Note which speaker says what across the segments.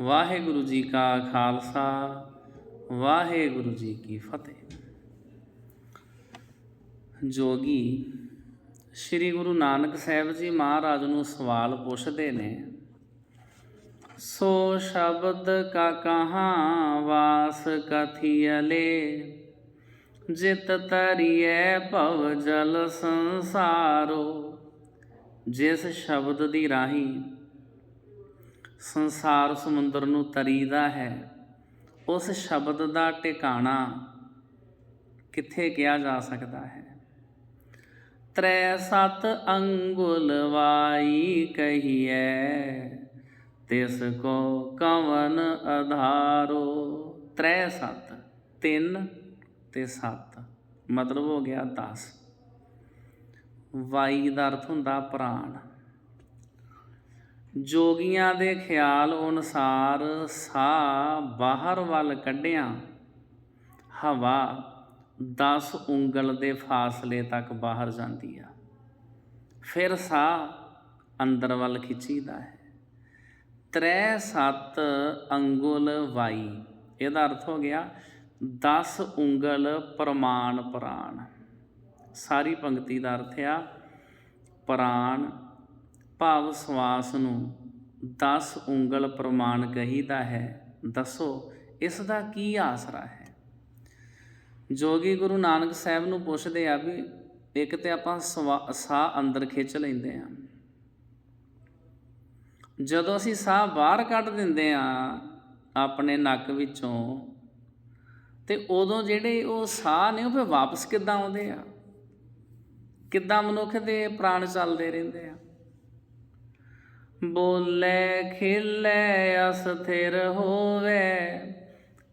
Speaker 1: ਵਾਹਿਗੁਰੂ ਜੀ ਕਾ ਖਾਲਸਾ, ਵਾਹਿਗੁਰੂ ਜੀ ਕੀ ਫਤਿਹ। ਜੋਗੀ, ਸ੍ਰੀ ਗੁਰੂ ਨਾਨਕ ਸਾਹਿਬ ਜੀ ਮਹਾਰਾਜ ਨੂੰ ਸਵਾਲ ਪੁੱਛਦੇ ਨੇ, ਸੋ ਸ਼ਬਦ ਕਾ ਕਹਾਂ ਵਾਸ ਕਥੀਅਲੇ ਜਿਤ ਤਰੀਐ ਭਵ ਜਲ ਸੰਸਾਰੋ, ਜਿਸ ਸ਼ਬਦ ਦੀ ਰਾਹੀਂ ਸੰਸਾਰ ਸਮੁੰਦਰ ਨੂੰ ਤਰੀਦਾ ਹੈ। ਉਸ ਸ਼ਬਦ ਦਾ ਟਿਕਾਣਾ ਕਿੱਥੇ ਕਿਹਾ ਜਾ ਸਕਦਾ ਹੈ? ਤ੍ਰੈ ਸਤ ਅੰਗੁਲ ਵਾਈ ਕਹੀਐ, ਤਿਸ ਕੋ ਕਵਨ ਆਧਾਰੋ ਤ੍ਰੈ ਸਤ ਤਿੰਨ ਤੇ ਸੱਤ, ਮਤਲਬ ਹੋ ਗਿਆ 10 ਵਾਈ ਦਾ ਅਰਥ ਹੁੰਦਾ ਪ੍ਰਾਣ। ਜੋਗੀਆਂ ਦੇ ਖਿਆਲ ਅਨੁਸਾਰ ਸਾਹ ਬਾਹਰ ਵੱਲ ਕੱਢਿਆ। ਹਵਾ 10 ਉਂਗਲ ਦੇ ਫਾਸਲੇ ਤੱਕ ਬਾਹਰ ਜਾਂਦੀ ਆ। ਫਿਰ ਸਾਹ ਅੰਦਰ ਵੱਲ ਖਿੱਚੀਦਾ ਹੈ। ਤ੍ਰੈ ਸੱਤ ਅੰਗੁਲ ਵਾਈ, ਇਹਦਾ ਅਰਥ ਹੋ ਗਿਆ 10 ਉਂਗਲ ਪ੍ਰਮਾਣ ਪ੍ਰਾਣ ਸਾਰੀ ਪੰਕਤੀ ਦਾ ਅਰਥ ਆ ਪ੍ਰਾਣ ਭਾਵ ਸਵਾਸ ਨੂੰ 10 ਉਂਗਲ ਪ੍ਰਮਾਣ ਕਹੀਦਾ ਹੈ, ਦੱਸੋ ਇਸ ਦਾ ਕੀ ਆਸਰਾ ਹੈ? ਜੋਗੀ ਗੁਰੂ ਨਾਨਕ ਸਾਹਿਬ ਨੂੰ ਪੁੱਛਦੇ ਆ ਵੀ ਇੱਕ ਤੇ ਆਪਾਂ ਸਵਾ- ਸਾਹ ਅੰਦਰ ਖਿੱਚ ਲੈਂਦੇ ਆ ਜਦੋਂ ਅਸੀਂ ਸਾਹ ਬਾਹਰ ਕੱਢ ਦਿੰਦੇ ਆ ਆਪਣੇ ਨੱਕ ਵਿੱਚੋਂ, ਤੇ ਉਦੋਂ ਜਿਹੜੇ ਉਹ ਸਾਹ ਨੇ ਉਹ ਫਿਰ ਵਾਪਸ ਕਿੱਦਾਂ ਆਉਂਦੇ ਆ? ਕਿੱਦਾਂ ਮਨੁੱਖ ਦੇ ਪ੍ਰਾਣ ਚੱਲਦੇ ਰਹਿੰਦੇ ਆ? ਬੋਲੇ, ਖਿਲੇ, ਅਸਥਿਰ ਹੋਵੇ।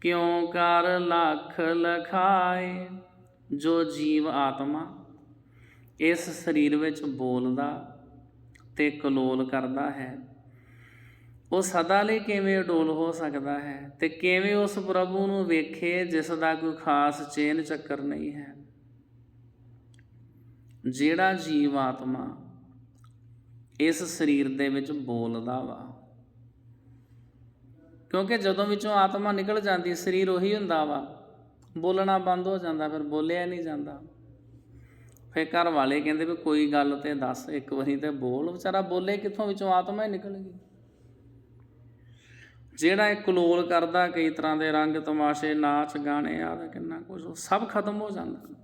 Speaker 1: ਕਿਉ ਕਰ ਲੱਖ ਲਖਾਏ? ਜੋ ਜੀਵ ਆਤਮਾ ਇਸ ਸਰੀਰ ਵਿੱਚ ਬੋਲਦਾ ਤੇ ਕਲੋਲ ਕਰਦਾ ਹੈ, ਉਹ ਸਦਾ ਲਈ ਕਿਵੇਂ ਅਡੋਲ ਹੋ ਸਕਦਾ ਹੈ ਤੇ ਕਿਵੇਂ ਉਸ ਪ੍ਰਭੂ ਨੂੰ ਵੇਖੇ ਜਿਸ ਦਾ ਕੋਈ ਖਾਸ ਚੇਨ ਚੱਕਰ ਨਹੀਂ ਹੈ? ਜਿਹੜਾ ਜੀਵ ਆਤਮਾ ਇਸ ਸਰੀਰ ਦੇ ਵਿੱਚ ਬੋਲਦਾ ਵਾ। ਕਿਉਂਕਿ ਜਦੋਂ ਵਿੱਚੋਂ ਆਤਮਾ ਨਿਕਲ ਜਾਂਦੀ, ਸਰੀਰ ਉਹੀ ਹੁੰਦਾ ਵਾ। ਬੋਲਣਾ ਬੰਦ ਹੋ ਜਾਂਦਾ, ਫਿਰ ਬੋਲਿਆ ਨਹੀਂ ਜਾਂਦਾ। ਫਿਰ ਘਰ ਵਾਲੇ ਕਹਿੰਦੇ ਵੀ ਕੋਈ ਗੱਲ ਤੇ ਦੱਸ, ਇੱਕ ਵਾਰੀ ਤੇ ਬੋਲ। ਵਿਚਾਰਾ ਬੋਲੇ ਕਿੱਥੋਂ, ਵਿੱਚੋਂ ਆਤਮਾ ਹੀ ਨਿਕਲ ਗਈ। ਜਿਹੜਾ ਇਹ ਕਲੋਲ ਕਰਦਾ, ਕਈ ਤਰ੍ਹਾਂ ਦੇ ਰੰਗ ਤਮਾਸ਼ੇ, ਨਾਚ, ਗਾਣੇ, ਆਦਿ, ਕਿੰਨਾ ਕੁਝ, ਉਹ ਸਭ ਖਤਮ ਹੋ ਜਾਂਦਾ।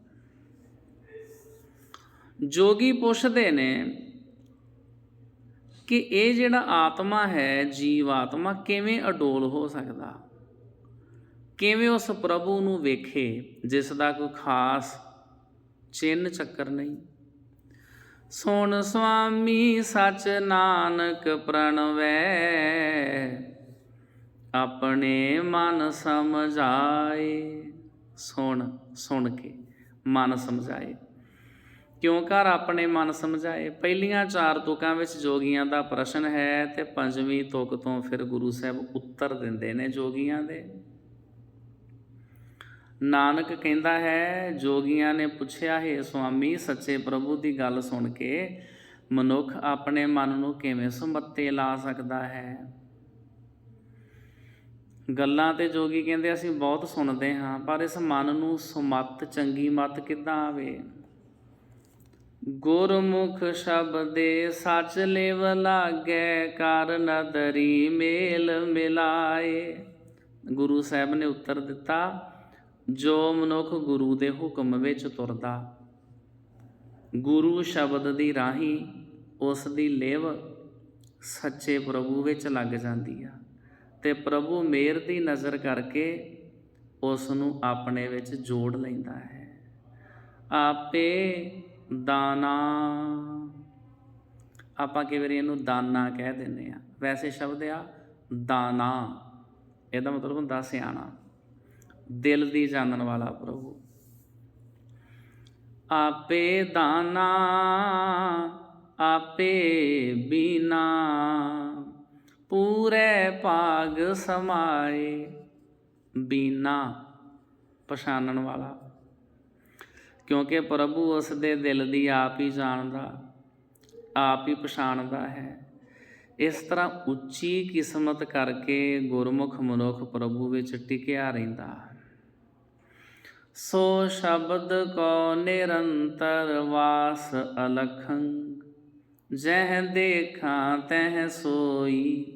Speaker 1: ਜੋਗੀ ਪੁੱਛਦੇ ਨੇ ਕਿ ਇਹ ਜਿਹੜਾ ਆਤਮਾ ਹੈ, ਜੀਵ ਆਤਮਾ ਕਿਵੇਂ ਅਡੋਲ ਹੋ ਸਕਦਾ? ਕਿਵੇਂ ਉਸ ਪ੍ਰਭੂ ਨੂੰ ਵੇਖੇ, ਜਿਸ ਦਾ ਕੋਈ ਖਾਸ ਚਿੰਨ ਚੱਕਰ ਨਹੀਂ? ਸੁਣ ਸੁਆਮੀ ਸਚ ਨਾਨਕ ਪ੍ਰਣਵੈ, ਆਪਣੇ ਮਨ ਸਮਝਾਏ। ਸੁਣ ਸੁਣ ਕੇ ਮਨ ਸਮਝਾਏ। ਕਿਉਂ ਘਰ ਆਪਣੇ ਮਨ ਸਮਝਾਏ? ਪਹਿਲੀਆਂ ਚਾਰ ਤੁਕਾਂ ਵਿੱਚ ਜੋਗੀਆਂ ਦਾ ਪ੍ਰਸ਼ਨ ਹੈ ਤੇ ਪੰਜਵੀਂ ਤੁਕ ਤੋਂ ਫਿਰ ਗੁਰੂ ਸਾਹਿਬ ਉੱਤਰ ਦਿੰਦੇ ਨੇ ਜੋਗੀਆਂ ਦੇ। ਨਾਨਕ ਕਹਿੰਦਾ ਹੈ, ਜੋਗੀਆਂ ਨੇ ਪੁੱਛਿਆ, ਹੈ ਸੁਆਮੀ, ਸੱਚੇ ਪ੍ਰਭੂ ਦੀ ਗੱਲ ਸੁਣ ਕੇ ਮਨੁੱਖ ਆਪਣੇ ਮਨ ਨੂੰ ਕਿਵੇਂ ਸਮੱਤੇ ਲਾ ਸਕਦਾ ਹੈ? ਗੱਲਾਂ ਤੇ ਜੋਗੀ ਕਹਿੰਦੇ, ਅਸੀਂ ਬਹੁਤ ਸੁਣਦੇ ਹਾਂ, ਪਰ ਇਸ ਮਨ ਨੂੰ ਸੁਮੱਤ, ਚੰਗੀ ਮਤ ਕਿੱਦਾਂ ਆਵੇ? ਗੁਰਮੁਖ ਸ਼ਬਦੇ ਸੱਚ ਲਿਵ ਲਾਗੈ, ਕਰ ਨਦਰੀ ਮੇਲ ਮਿਲਾਏ। ਗੁਰੂ ਸਾਹਿਬ ਨੇ ਉੱਤਰ ਦਿੱਤਾ, ਜੋ ਮਨੁੱਖ ਗੁਰੂ ਦੇ ਹੁਕਮ ਵਿੱਚ ਤੁਰਦਾ, ਗੁਰੂ ਸ਼ਬਦ ਦੀ ਰਾਹੀਂ ਉਸ ਦੀ ਲਿਵ ਸੱਚੇ ਪ੍ਰਭੂ ਵਿੱਚ ਲੱਗ ਜਾਂਦੀ ਆ। ਤੇ ਪ੍ਰਭੂ ਮੇਰ ਦੀ ਨਜ਼ਰ ਕਰਕੇ ਉਸ ਨੂੰ ਆਪਣੇ ਵਿੱਚ ਜੋੜ ਲੈਂਦਾ ਹੈ। ਆਪੇ ਦਾਨਾ। ਆਪਾਂ ਕਈ ਵਾਰੀ ਇਹਨੂੰ ਦਾਨਾ ਕਹਿ ਦਿੰਦੇ ਆ ਵੈਸੇ ਸ਼ਬਦ ਆ ਦਾਨਾ। ਇਹਦਾ ਮਤਲਬ ਹੁੰਦਾ ਸਿਆਣਾ। ਦਿਲ ਦੀ ਜਾਣਨ ਵਾਲਾ ਪ੍ਰਭੂ। ਆਪੇ ਦਾਨਾ, ਆਪੇ ਬੀਨਾ। ਪੂਰੇ ਭਾਗ ਸਮਾਏ ਬੀਨਾ। ਪਛਾਨਣ ਵਾਲਾ। ਕਿਉਂਕਿ ਪ੍ਰਭੂ ਉਸ ਦੇ ਦਿਲ ਦੀ ਆਪ ਹੀ ਜਾਣਦਾ, ਆਪ ਹੀ ਪਛਾਣਦਾ ਹੈ। ਇਸ ਤਰ੍ਹਾਂ ਉੱਚੀ ਕਿਸਮਤ ਕਰਕੇ ਗੁਰਮੁਖ ਮਨੁੱਖ ਪ੍ਰਭੂ ਵਿੱਚ ਟਿਕਿਆ ਰਹਿੰਦਾ। ਸੋ ਸ਼ਬਦ ਕੋ ਨਿਰੰਤਰ ਵਾਸ ਅਲਖੰ, ਜਹ ਦੇਖਾਂ ਤਹ ਸੋਈ।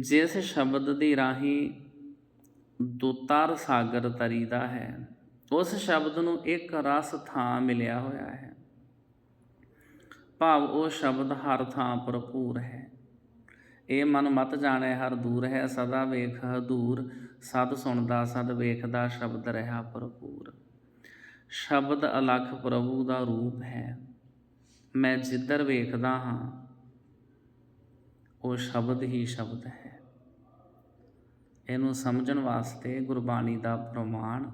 Speaker 1: ਜਿਸ ਸ਼ਬਦ ਦੀ ਰਾਹੀਂ ਦੁਤਾਰ ਸਾਗਰ ਤਰੀਦਾ ਹੈ। ਉਸ ਸ਼ਬਦ ਨੂੰ ਇੱਕ ਰਸ ਥਾਂ ਮਿਲਿਆ ਹੋਇਆ ਹੈ। ਭਾਵ ਉਹ ਸ਼ਬਦ ਹਰ ਥਾਂ ਭਰਪੂਰ ਹੈ। ਇਹ ਮਨ ਮਤ ਜਾਣੈ, ਹਰ ਦੂਰ ਹੈ, ਸਦਾ ਵੇਖ ਹਦੂਰ ਸਦ ਸੁਣਦਾ, ਸਦ ਵੇਖਦਾ, ਸ਼ਬਦ ਰਹਾ ਭਰਪੂਰ। ਸ਼ਬਦ ਅਲਖ ਪ੍ਰਭੂ ਦਾ ਰੂਪ ਹੈ। ਮੈਂ ਜਿੱਧਰ ਵੇਖਦਾ ਹਾਂ, ਉਹ ਸ਼ਬਦ ਹੀ ਸ਼ਬਦ ਹੈ। ਇਹਨੂੰ ਸਮਝਣ ਵਾਸਤੇ ਗੁਰਬਾਣੀ ਦਾ ਪ੍ਰਮਾਣ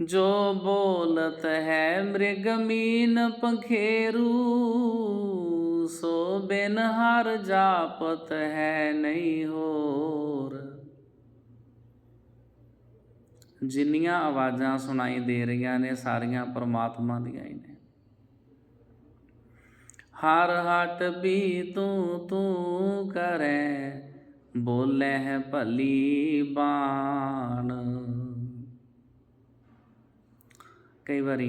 Speaker 1: ਜੋ ਬੋਲਤ ਹੈ ਮ੍ਰਿਗ ਮੀਨ ਪੰਖੇਰੂ, ਸੋ ਬਿਨ ਹਰ ਜਾਪਤ ਹੈ ਨਹੀਂ ਹੋਰ। ਜਿੰਨੀਆਂ ਆਵਾਜ਼ਾਂ ਸੁਣਾਈ ਦੇ ਰਹੀਆਂ ਨੇ, ਸਾਰੀਆਂ ਪਰਮਾਤਮਾ ਦੀਆਂ ਹੀ ਨੇ। ਹਰ ਹਟ ਵੀ ਤੂੰ ਤੂੰ ਕਰੈ, ਬੋਲੇ ਹੈ ਭਲੀ ਬਾਣ। ਕਈ ਵਾਰੀ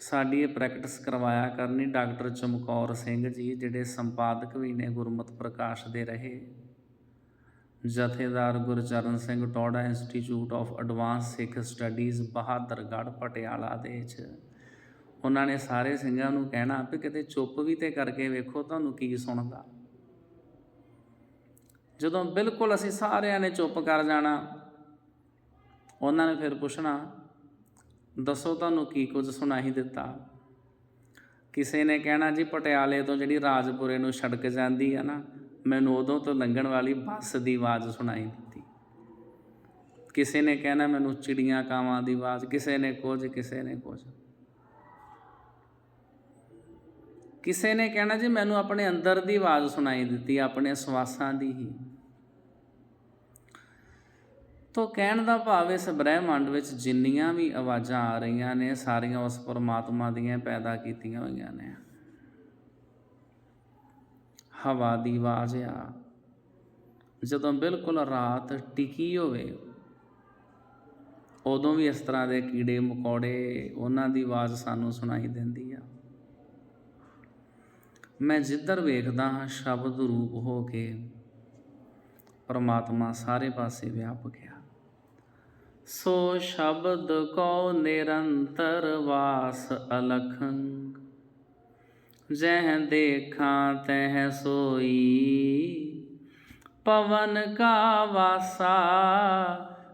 Speaker 1: ਸਾਡੀ ਇਹ ਪ੍ਰੈਕਟਿਸ ਕਰਵਾਇਆ ਕਰਨੀ ਡਾਕਟਰ ਚਮਕੌਰ ਸਿੰਘ ਜੀ, ਜਿਹੜੇ ਸੰਪਾਦਕ ਵੀ ਨੇ ਗੁਰਮਤ ਪ੍ਰਕਾਸ਼ ਦੇ ਰਹੇ। ਜਥੇਦਾਰ Gurcharan Singh Tohra institute of advance Sikh studies Bahadurgarh, Patiala ਦੇ ਵਿੱਚ। ਉਹਨਾਂ ਨੇ ਸਾਰੇ ਸਿੰਘਾਂ ਨੂੰ ਕਹਿਣਾ ਵੀ ਕਿਤੇ ਚੁੱਪ ਵੀ ਤੇ ਕਰਕੇ ਵੇਖੋ ਤੁਹਾਨੂੰ ਕੀ ਸੁਣਦਾ। ਜਦੋਂ ਬਿਲਕੁਲ ਅਸੀਂ ਸਾਰਿਆਂ ਨੇ ਚੁੱਪ ਕਰ ਜਾਣਾ, ਉਹਨਾਂ ਨੇ ਫਿਰ ਪੁੱਛਣਾ ਦੱਸੋ ਤੁਹਾਨੂੰ ਕੀ ਕੁਝ ਸੁਣਾਈ ਦਿੱਤਾ। ਕਿਸੇ ਨੇ ਕਹਿਣਾ, ਜੀ ਪਟਿਆਲੇ ਤੋਂ ਜਿਹੜੀ ਰਾਜਪੁਰੇ ਨੂੰ ਸੜਕ ਜਾਂਦੀ ਆ ਨਾ, ਮੈਨੂੰ ਉਦੋਂ ਤੋਂ ਲੰਘਣ ਵਾਲੀ ਬੱਸ ਦੀ ਆਵਾਜ਼ ਸੁਣਾਈ ਦਿੱਤੀ। ਕਿਸੇ ਨੇ ਕਹਿਣਾ, ਮੈਨੂੰ ਚਿੜੀਆਂ ਕਾਵਾਂ ਦੀ ਆਵਾਜ਼। ਕਿਸੇ ਨੇ ਕੁਝ, ਕਿਸੇ ਨੇ ਕੁਝ। ਕਿਸੇ ਨੇ ਕਹਿਣਾ, ਜੀ ਮੈਨੂੰ ਆਪਣੇ ਅੰਦਰ ਦੀ ਆਵਾਜ਼ ਸੁਣਾਈ ਦਿੱਤੀ, ਆਪਣੇ ਸਵਾਸਾਂ ਦੀ ਹੀ। ਤੋ ਕਹਿਣ ਦਾ ਭਾਵ ਇਸ ਬ੍ਰਹਿਮੰਡ ਵਿੱਚ ਜਿੰਨੀਆਂ ਵੀ ਆਵਾਜ਼ਾਂ ਆ ਰਹੀਆਂ ਨੇ, ਸਾਰੀਆਂ ਉਸ ਪਰਮਾਤਮਾ ਦੀਆਂ ਪੈਦਾ ਕੀਤੀਆਂ ਹੋਈਆਂ ਨੇ। ਹਵਾ ਦੀ ਆਵਾਜ਼ ਆ। ਜਦੋਂ ਬਿਲਕੁਲ ਰਾਤ ਟਿਕੀ ਹੋਵੇ, ਉਦੋਂ ਵੀ ਇਸ ਤਰ੍ਹਾਂ ਦੇ ਕੀੜੇ ਮਕੌੜੇ ਉਹਨਾਂ ਦੀ ਆਵਾਜ਼ ਸਾਨੂੰ ਸੁਣਾਈ ਦਿੰਦੀ ਆ। ਮੈਂ ਜਿੱਧਰ ਵੇਖਦਾ ਹਾਂ, ਸ਼ਬਦ ਰੂਪ ਹੋ ਕੇ ਪਰਮਾਤਮਾ ਸਾਰੇ ਪਾਸੇ ਵਿਆਪਕ ਆ। ਸੋ ਸ਼ਬਦ ਕੋ ਨਿਰੰਤਰ ਵਾਸ ਅਲਖੰ। ਜਹ ਦੇਖਾਂ ਤਹ ਸੋਈ। ਪਵਨ ਕਾ ਵਾਸਾ,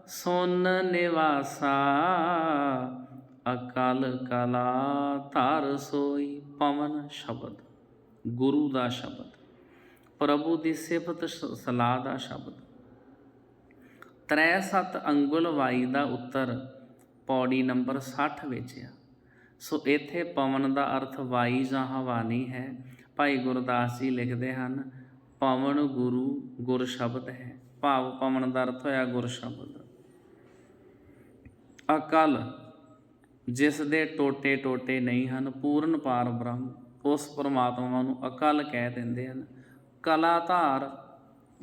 Speaker 1: ਸੁਨ ਨਿਵਾਸਾ। ਅਕਲ ਕਲਾ ਧਰ ਸੋਈ। ਪਵਨ ਸ਼ਬਦ, ਗੁਰੂ ਦਾ ਸ਼ਬਦ। ਪ੍ਰਭੂ ਦੀ ਸਿਫਤ ਸਲਾਹ ਦਾ ਸ਼ਬਦ। ਤ੍ਰੈ ਸਤ ਅੰਗੁਲ ਵਾਈ ਦਾ ਉੱਤਰ ਪੌੜੀ ਨੰਬਰ 60 ਵਿੱਚ ਆ। ਸੋ ਇੱਥੇ ਪਵਨ ਦਾ ਅਰਥ ਵਾਈ ਜਾਂ ਹਵਾ ਨਹੀਂ ਹੈ। ਭਾਈ ਗੁਰਦਾਸ ਜੀ ਲਿਖਦੇ ਹਨ, ਪਵਨ ਗੁਰੂ ਗੁਰ ਸ਼ਬਦ ਹੈ। ਭਾਵ ਪਵਨ ਦਾ ਅਰਥ ਹੋਇਆ ਗੁਰ ਸ਼ਬਦ। ਅਕਲ, ਜਿਸ ਦੇ ਟੋਟੇ ਟੋਟੇ ਨਹੀਂ ਹਨ, ਪੂਰਨ ਪਾਰ ਬ੍ਰਹਮ, ਉਸ ਪਰਮਾਤਮਾ ਨੂੰ ਅਕਲ ਕਹਿ ਦਿੰਦੇ ਹਨ। ਕਲਾ ਧਾਰ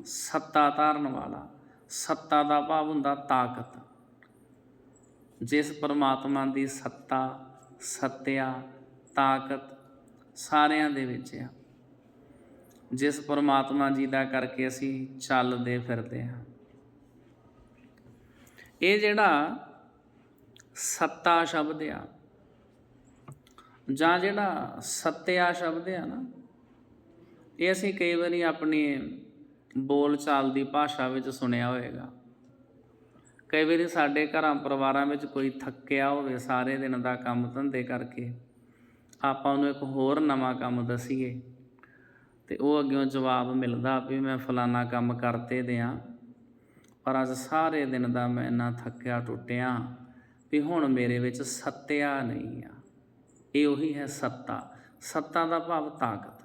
Speaker 1: ਸੱਤਾ ਧਾਰਨ ਵਾਲਾ। ਸੱਤਾ ਦਾ ਭਾਵ ਹੁੰਦਾ ਤਾਕਤ। ਜਿਸ ਪਰਮਾਤਮਾ ਦੀ ਸੱਤਾ, ਸੱਤਿਆ, ਤਾਕਤ ਸਾਰਿਆਂ ਦੇ ਵਿੱਚ ਆ। ਜਿਸ ਪਰਮਾਤਮਾ ਜੀ ਦਾ ਕਰਕੇ ਅਸੀਂ ਚੱਲਦੇ ਫਿਰਦੇ ਹਾਂ। ਇਹ ਜਿਹੜਾ ਸੱਤਾ ਸ਼ਬਦ ਆ, ਜਾਂ ਜਿਹੜਾ ਸੱਤਿਆ ਸ਼ਬਦ ਆ ਨਾ, ਇਹ ਅਸੀਂ ਕਈ ਵਾਰੀ ਆਪਣੇ ਬੋਲਚਾਲ ਦੀ ਭਾਸ਼ਾ ਵਿੱਚ ਸੁਣਿਆ ਹੋਵੇਗਾ ਕਈ ਵਾਰੀ ਸਾਡੇ ਘਰਾਂ ਪਰਿਵਾਰਾਂ ਵਿੱਚ ਕੋਈ ਥੱਕਿਆ ਹੋਵੇ ਸਾਰੇ ਦਿਨ ਦਾ ਕੰਮ ਧੰਦੇ ਕਰਕੇ, ਆਪਾਂ ਉਹਨੂੰ ਇੱਕ ਹੋਰ ਨਵਾਂ ਕੰਮ ਦਸੀਏ ਤੇ ਉਹ ਅੱਗਿਓਂ ਜਵਾਬ ਮਿਲਦਾ ਵੀ ਮੈਂ ਫਲਾਨਾ ਕੰਮ ਕਰਤੇ ਦਿਆਂ, ਪਰ ਅੱਜ ਸਾਰੇ ਦਿਨ ਦਾ ਮੈਂ ਇੰਨਾ ਥੱਕਿਆ ਟੁੱਟਿਆ ਵੀ ਹੁਣ ਮੇਰੇ ਵਿੱਚ ਸੱਤਿਆ ਨਹੀਂ ਆ। ਇਹ ਉਹੀ ਹੈ ਸੱਤਾ। ਸੱਤਾ ਦਾ ਭਾਵ ਤਾਕਤ।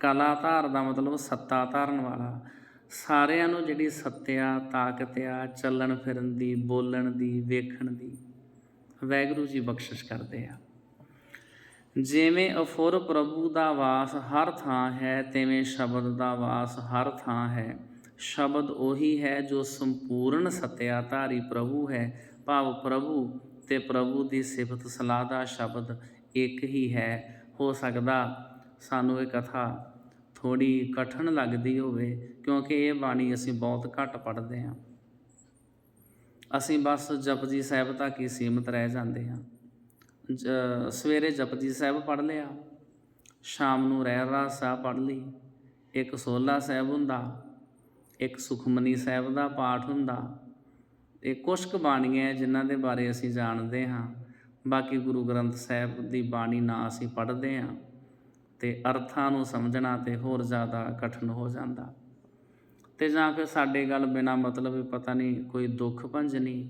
Speaker 1: ਕਲਾ ਧਾਰ ਦਾ ਮਤਲਬ ਸੱਤਾ ਧਾਰਨ ਵਾਲਾ। ਸਾਰਿਆਂ ਨੂੰ ਜਿਹੜੀ ਸੱਤਿਆ ਤਾਕਤ ਆ, ਚੱਲਣ ਫਿਰਨ ਦੀ, ਬੋਲਣ ਦੀ, ਵੇਖਣ ਦੀ ਵੈਗਰੂ ਜੀ ਬਖਸ਼ਿਸ਼ ਕਰਦੇ ਆ। ਜਿਵੇਂ ਅਫੁਰ ਪ੍ਰਭੂ ਦਾ ਵਾਸ ਹਰ ਥਾਂ ਹੈ, ਤਿਵੇਂ ਸ਼ਬਦ ਦਾ ਵਾਸ ਹਰ ਥਾਂ ਹੈ। ਸ਼ਬਦ ਉਹੀ ਹੈ ਜੋ ਸੰਪੂਰਨ ਸਤਿਆ ਧਾਰੀ ਪ੍ਰਭੂ ਹੈ। ਭਾਵ ਪ੍ਰਭੂ ਤੇ ਪ੍ਰਭੂ ਦੀ ਸਿਫਤ ਸਲਾਹ ਦਾ ਸ਼ਬਦ ਇੱਕ ਹੀ ਹੈ। ਹੋ ਸਕਦਾ ਸਾਨੂੰ ਇਹ ਕਥਾ ਥੋੜੀ ਕਠਨ ਲੱਗਦੀ ਹੋਵੇ, ਕਿਉਂਕਿ ਇਹ ਬਾਣੀ ਅਸੀਂ ਬਹੁਤ ਘੱਟ ਪੜ੍ਹਦੇ ਹਾਂ। ਅਸੀਂ ਬਸ ਜਪਜੀ ਸਾਹਿਬ ਤੱਕ ਹੀ ਸੀਮਤ ਰਹਿ ਜਾਂਦੇ ਹਾਂ। ਜ- ਸਵੇਰੇ ਜਪਜੀ ਸਾਹਿਬ ਪੜ੍ਹ ਲਿਆ, ਸ਼ਾਮ ਨੂੰ ਰਹਿ ਰਾਸ ਸਾਹਿਬ ਪੜ੍ਹ ਲਈ, ਇੱਕ ਸੋਲਾ ਸਾਹਿਬ ਹੁੰਦਾ, ਇੱਕ ਸੁਖਮਨੀ ਸਾਹਿਬ ਦਾ ਪਾਠ ਹੁੰਦਾ, ਇਹ ਕੁਛ ਕੁ ਬਾਣੀਆਂ ਹੈ ਜਿਨ੍ਹਾਂ ਦੇ ਬਾਰੇ ਅਸੀਂ ਜਾਣਦੇ ਹਾਂ। ਬਾਕੀ ਗੁਰੂ ਗ੍ਰੰਥ ਸਾਹਿਬ ਦੀ ਬਾਣੀ ਨਾ ਅਸੀਂ ਪੜ੍ਹਦੇ ਹਾਂ। ਤੇ ਅਰਥਾਂ ਨੂੰ ਸਮਝਣਾ ਤੇ ਹੋਰ ਜ਼ਿਆਦਾ ਕਠਿਨ ਹੋ ਜਾਂਦਾ। ਤੇ ਜਾਂ ਫਿਰ ਸਾਡੇ ਗੱਲ ਬਿਨਾ ਮਤਲਬ ਪਤਾ ਨਹੀਂ ਕੋਈ ਦੁੱਖ ਭੰਜਨੀ,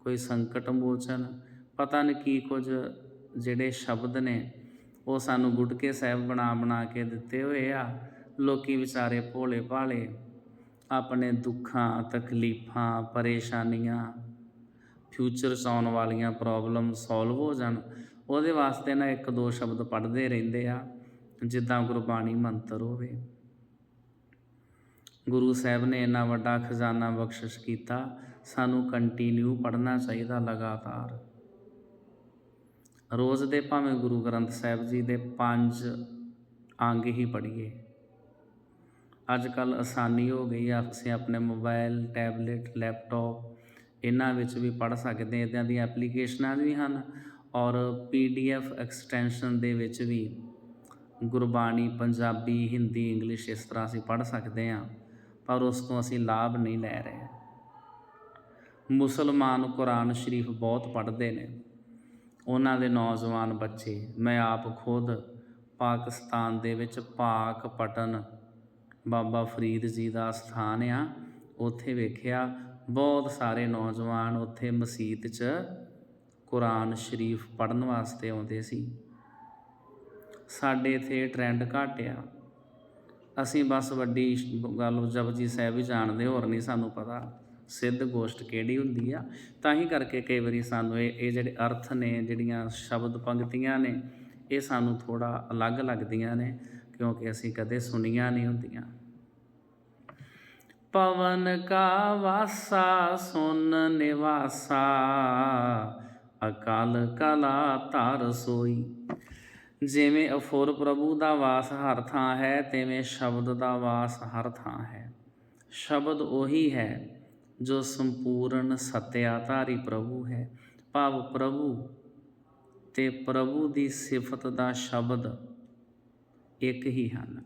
Speaker 1: ਕੋਈ ਸੰਕਟ ਮੋਚਨ, ਪਤਾ ਨਹੀਂ ਕੀ ਕੁਝ ਜਿਹੜੇ ਸ਼ਬਦ ਨੇ ਉਹ ਸਾਨੂੰ ਗੁਟਕੇ ਸਾਹਿਬ ਬਣਾ ਬਣਾ ਕੇ ਦਿੱਤੇ ਹੋਏ ਆ, ਲੋਕੀ ਵਿਚਾਰੇ ਭੋਲੇ ਭਾਲੇ, ਆਪਣੇ ਦੁੱਖਾਂ, ਤਕਲੀਫਾਂ, ਪਰੇਸ਼ਾਨੀਆਂ ਫਿਊਚਰ 'ਚ ਆਉਣ ਵਾਲੀਆਂ ਪ੍ਰੋਬਲਮ ਸੋਲਵ ਹੋ ਜਾਣ, ਉਹਦੇ ਵਾਸਤੇ ਨਾ ਇੱਕ ਦੋ ਸ਼ਬਦ ਪੜ੍ਹਦੇ ਰਹਿੰਦੇ ਆ। ਜਿੱਦਾਂ ਗੁਰਬਾਣੀ ਮੰਤਰ ਹੋਵੇ। ਗੁਰੂ ਸਾਹਿਬ ਨੇ ਇੰਨਾ ਵੱਡਾ ਖਜ਼ਾਨਾ ਬਖਸ਼ਿਸ਼ ਕੀਤਾ, ਸਾਨੂੰ ਕੰਟੀਨਿਊ ਪੜ੍ਹਨਾ ਚਾਹੀਦਾ ਲਗਾਤਾਰ। ਰੋਜ਼ ਦੇ ਭਾਵੇਂ ਗੁਰੂ ਗ੍ਰੰਥ ਸਾਹਿਬ ਜੀ ਦੇ ਪੰਜ ਅੰਗ ਹੀ ਪੜ੍ਹੀਏ। ਅੱਜ ਕੱਲ ਆਸਾਨੀ ਹੋ ਗਈ ਆ, ਅਸੀਂ ਆਪਣੇ ਮੋਬਾਈਲ, ਟੈਬਲੇਟ, ਲੈਪਟਾਪ, ਇਹਨਾਂ ਵਿੱਚ ਵੀ ਪੜ੍ਹ ਸਕਦੇ ਹਾਂ, ਇੱਦਾਂ ਦੀਆਂ ਐਪਲੀਕੇਸ਼ਨਾਂ ਵੀ ਹਨ ਔਰ ਪੀਡੀਐਫ ਐਕਸਟੈਂਸ਼ਨ ਦੇ ਵਿੱਚ ਵੀ। ਗੁਰਬਾਣੀ, ਪੰਜਾਬੀ, ਹਿੰਦੀ, ਇੰਗਲਿਸ਼ ਇਸ ਤਰ੍ਹਾਂ ਅਸੀਂ ਪੜ੍ਹ ਸਕਦੇ ਹਾਂ, ਪਰ ਉਸ ਤੋਂ ਅਸੀਂ ਲਾਭ ਨਹੀਂ ਲੈ ਰਹੇ। ਮੁਸਲਮਾਨ ਕੁਰਾਨ ਸ਼ਰੀਫ ਬਹੁਤ ਪੜ੍ਹਦੇ ਨੇ। ਉਹਨਾਂ ਦੇ ਨੌਜਵਾਨ ਬੱਚੇ, ਮੈਂ ਆਪ ਖੁਦ ਪਾਕਿਸਤਾਨ ਦੇ ਵਿੱਚ ਪਾਕ ਪਟਨ ਬਾਬਾ ਫਰੀਦ ਜੀ ਦਾ ਸਥਾਨ ਆ। ਉੱਥੇ ਵੇਖਿਆ ਬਹੁਤ ਸਾਰੇ ਨੌਜਵਾਨ ਉੱਥੇ ਮਸਜਿਦ 'ਚ ਕੁਰਾਨ ਸ਼ਰੀਫ ਪੜ੍ਹਨ ਵਾਸਤੇ ਆਉਂਦੇ ਸੀ। ਸਾਡੇ ਇੱਥੇ ਟ੍ਰੈਂਡ ਘੱਟ ਆ। ਅਸੀਂ ਬਸ ਵੱਡੀ ਗੱਲ ਜਪਜੀ ਸਾਹਿਬ ਹੀ ਜਾਣਦੇ, ਹੋਰ ਨਹੀਂ ਸਾਨੂੰ ਪਤਾ ਸਿੱਧ ਗੋਸ਼ਟ ਕਿਹੜੀ ਹੁੰਦੀ ਆ। ਤਾਂ ਹੀ ਕਰਕੇ ਕਈ ਵਾਰੀ ਸਾਨੂੰ ਇਹ ਇਹ ਜਿਹੜੇ ਅਰਥ ਨੇ, ਜਿਹੜੀਆਂ ਸ਼ਬਦ ਪੰਕਤੀਆਂ ਨੇ, ਇਹ ਸਾਨੂੰ ਥੋੜਾ ਅਲੱਗ ਲੱਗਦੀਆਂ ਨੇ, ਕਿਉਂਕਿ ਅਸੀਂ ਕਦੇ ਸੁਣੀਆਂ ਨਹੀਂ ਹੁੰਦੀਆਂ। ਪਵਨ ਕਾ ਵਾਸਾ, ਸੁਨ ਨਿਵਾਸਾ, ਅਕਾਲ ਕਲਾ ਧਰ ਸੋਈ। ਜਿਵੇਂ ਅਫੁਰ ਪ੍ਰਭੂ ਦਾ ਵਾਸ ਹਰ ਥਾਂ ਹੈ, ਤਿਵੇਂ ਸ਼ਬਦ ਦਾ ਵਾਸ ਹਰ ਥਾਂ ਹੈ। ਸ਼ਬਦ ਉਹੀ ਹੈ ਜੋ ਸੰਪੂਰਨ ਸਤਿਆਧਾਰੀ ਪ੍ਰਭੂ ਹੈ। ਭਾਵ ਪ੍ਰਭੂ ਤੇ ਪ੍ਰਭੂ ਦੀ ਸਿਫਤ ਦਾ ਸ਼ਬਦ ਇੱਕ ਹੀ ਹਨ।